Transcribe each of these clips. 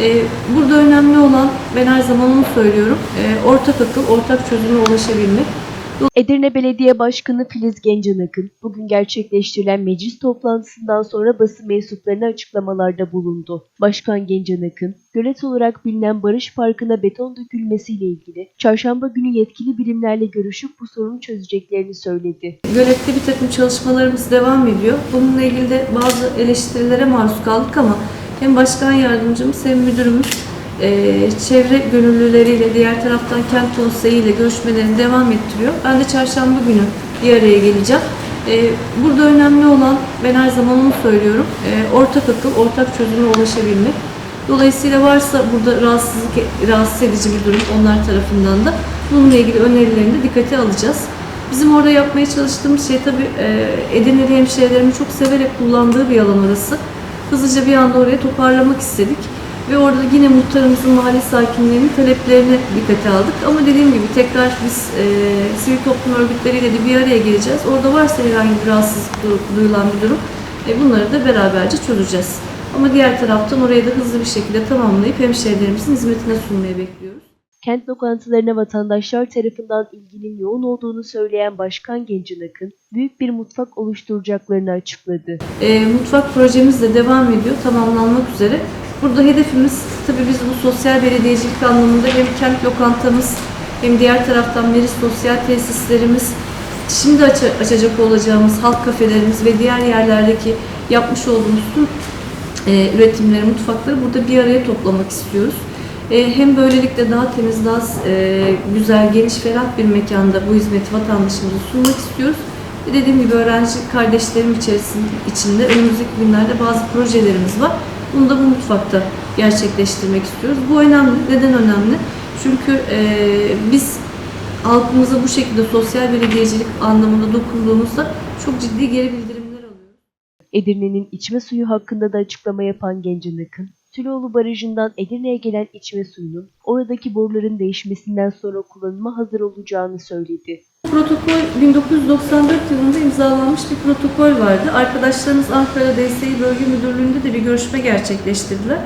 Ee, Burada önemli olan, ben her zaman onu söylüyorum, e, ortak akıl, ortak çözüme ulaşabilmek. Edirne Belediye Başkanı Filiz Gencanak'ın bugün gerçekleştirilen meclis toplantısından sonra basın mensuplarına açıklamalarda bulundu. Başkan Gencanak'ın gölet olarak bilinen Barış Parkı'na beton dökülmesiyle ilgili çarşamba günü yetkili birimlerle görüşüp bu sorunu çözeceklerini söyledi. Gölette bir takım çalışmalarımız devam ediyor. Bununla ilgili de bazı eleştirilere maruz kaldık ama hem başkan yardımcımız hem müdürümüz eee, çevre gönüllüleriyle diğer taraftan kent konseyiyle görüşmelerini devam ettiriyor. Ben de çarşamba günü bir araya geleceğim. Eee, burada önemli olan, ben her zaman onu söylüyorum, eee, ortak akıl, ortak çözüme ulaşabilmek. Dolayısıyla varsa burada rahatsızlık, rahatsız edici bir durum onlar tarafından da bununla ilgili önerilerini de dikkate alacağız. Bizim orada yapmaya çalıştığımız şey tabii e, Edirne'li hemşehrilerimin çok severek kullandığı bir alan orası. Hızlıca bir anda oraya toparlamak istedik. Ve orada yine muhtarımızın mahalle sakinlerinin taleplerini dikkate aldık. Ama dediğim gibi tekrar biz e, sivil toplum örgütleriyle de bir araya geleceğiz. Orada varsa herhangi bir rahatsızlık du- duyulan bir durum e, bunları da beraberce çözeceğiz. Ama diğer taraftan orayı da hızlı bir şekilde tamamlayıp hemşehrilerimizin hizmetine sunmayı bekliyoruz. Kent lokantalarına vatandaşlar tarafından ilginin yoğun olduğunu söyleyen Başkan Gencanak'ın büyük bir mutfak oluşturacaklarını açıkladı. E, mutfak projemiz de devam ediyor, tamamlanmak üzere. Burada hedefimiz tabii biz bu sosyal belediyecilik anlamında hem kent lokantamız hem diğer taraftan meclis sosyal tesislerimiz, şimdi aç- açacak olacağımız halk kafelerimiz ve diğer yerlerdeki yapmış olduğumuz tüm e, üretimleri, mutfakları burada bir araya toplamak istiyoruz. E, hem böylelikle daha temiz, daha e, güzel, geniş, ferah bir mekanda bu hizmeti vatandaşımıza sunmak istiyoruz. Ve dediğim gibi öğrenci kardeşlerim içerisinde, içinde önümüzdeki günlerde bazı projelerimiz var. Bunu da bu mutfakta gerçekleştirmek istiyoruz. Bu önemli. Neden önemli? Çünkü e, biz halkımıza bu şekilde sosyal belediyecilik anlamında dokunduğumuzda çok ciddi geri bildirimler alıyoruz. Edirne'nin içme suyu hakkında da açıklama yapan Gencanak'ın, Tüloğlu Barajı'ndan Edirne'ye gelen içme suyunun oradaki boruların değişmesinden sonra kullanıma hazır olacağını söyledi. Protokol 1994 yılında imzalanmış bir protokol vardı. Arkadaşlarımız Ankara DSİ Bölge Müdürlüğü'nde de bir görüşme gerçekleştirdiler.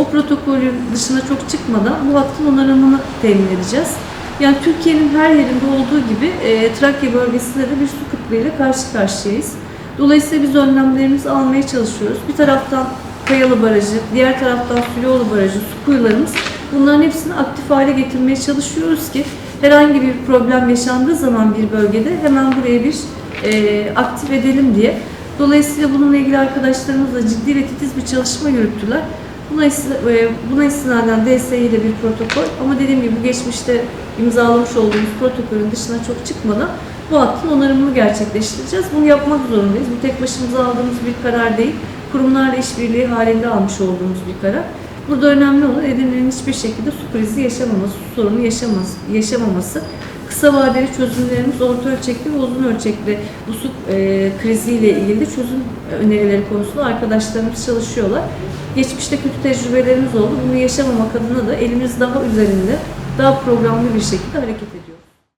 O protokolün dışına çok çıkmadan bu hattın onarımını temin edeceğiz. Yani Türkiye'nin her yerinde olduğu gibi e, Trakya bölgesinde de bir su kıtlığıyla karşı karşıyayız. Dolayısıyla biz önlemlerimizi almaya çalışıyoruz. Bir taraftan Kayalı Barajı, diğer taraftan Süloğlu Barajı, su kuyularımız bunların hepsini aktif hale getirmeye çalışıyoruz ki herhangi bir problem yaşandığı zaman bir bölgede hemen buraya bir e, aktif edelim diye. Dolayısıyla bununla ilgili arkadaşlarımızla ciddi ve titiz bir çalışma yürüttüler. Buna, e, buna istinaden DSİ ile bir protokol ama dediğim gibi bu geçmişte imzalamış olduğumuz protokolün dışına çok çıkmadan bu hattın onarımını gerçekleştireceğiz. Bunu yapmak zorundayız. Bu tek başımıza aldığımız bir karar değil. Kurumlarla işbirliği halinde almış olduğumuz bir karar. Burada önemli olan Edirne'nin hiçbir şekilde su krizi yaşamaması, su sorunu yaşaması, yaşamaması. Kısa vadeli çözümlerimiz orta ölçekli ve uzun ölçekli bu su e, kriziyle ilgili çözüm önerileri konusunda arkadaşlarımız çalışıyorlar. Geçmişte kötü tecrübelerimiz oldu. Bunu yaşamamak adına da elimiz daha üzerinde, daha programlı bir şekilde hareket ediyoruz.